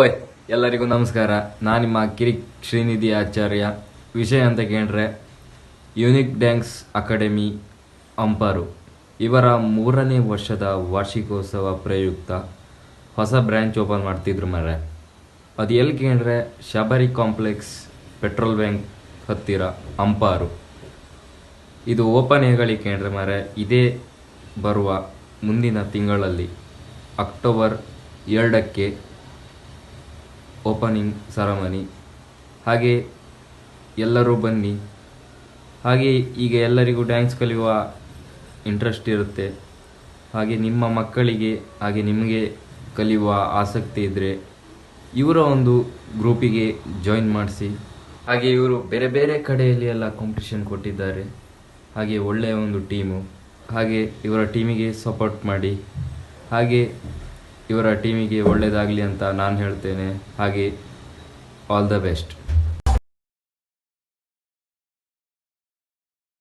ಓಯ್, ಎಲ್ಲರಿಗೂ ನಮಸ್ಕಾರ. ನಾನು ನಿಮ್ಮ ಕಿರಿಕ್ ಶ್ರೀನಿಧಿ ಆಚಾರ್ಯ. ವಿಷಯ ಅಂತ ಕೇಳಿದ್ರೆ ಯುನಿಕ್ ಡ್ಯಾನ್ಸ್ ಅಕಾಡೆಮಿ, ಅಂಪಾರು. ಇವರ ಮೂರನೇ ವರ್ಷದ ವಾರ್ಷಿಕೋತ್ಸವ ಪ್ರಯುಕ್ತ ಹೊಸ ಬ್ರ್ಯಾಂಚ್ ಓಪನ್ ಮಾಡ್ತಿದ್ರು ಮರೆ ಅದು ಎಲ್ಲಿ ಕೇಳಿದ್ರೆ ಶಬರಿ ಕಾಂಪ್ಲೆಕ್ಸ್, ಪೆಟ್ರೋಲ್ ಬ್ಯಾಂಕ್ ಹತ್ತಿರ, ಅಂಪಾರು. ಇದು ಓಪನ್ ಹೇಗಳಿ ಕೇಳಿದ್ರೆ ಮರೆ ಇದೇ ಬರುವ ಮುಂದಿನ ತಿಂಗಳಲ್ಲಿ, ಅಕ್ಟೋಬರ್ ಎರಡಕ್ಕೆ ಓಪನಿಂಗ್ ಸರಮನಿ ಹಾಗೆ ಎಲ್ಲರೂ ಬನ್ನಿ. ಹಾಗೆ ಈಗ ಎಲ್ಲರಿಗೂ ಡ್ಯಾನ್ಸ್ ಕಲಿಯುವ ಇಂಟ್ರೆಸ್ಟ್ ಇರುತ್ತೆ. ಹಾಗೆ ನಿಮ್ಮ ಮಕ್ಕಳಿಗೆ, ಹಾಗೆ ನಿಮಗೆ ಕಲಿಯುವ ಆಸಕ್ತಿ ಇದ್ದರೆ ಇವರ ಒಂದು ಗ್ರೂಪಿಗೆ ಜಾಯಿನ್ ಮಾಡಿಸಿ. ಹಾಗೆ ಇವರು ಬೇರೆ ಬೇರೆ ಕಡೆಯಲ್ಲಿ ಎಲ್ಲ ಕಾಂಪಿಟಿಷನ್ ಕೊಟ್ಟಿದ್ದಾರೆ. ಹಾಗೆ ಒಳ್ಳೆಯ ಒಂದು ಟೀಮು ಹಾಗೆ ಇವರ ಟೀಮಿಗೆ ಸಪೋರ್ಟ್ ಮಾಡಿ. ಹಾಗೆ ಇವರ ಟೀಮಿಗೆ ಒಳ್ಳೆಯದಾಗಲಿ ಅಂತ ನಾನು ಹೇಳ್ತೇನೆ. ಹಾಗೆ ಆಲ್ ದ ಬೆಸ್ಟ್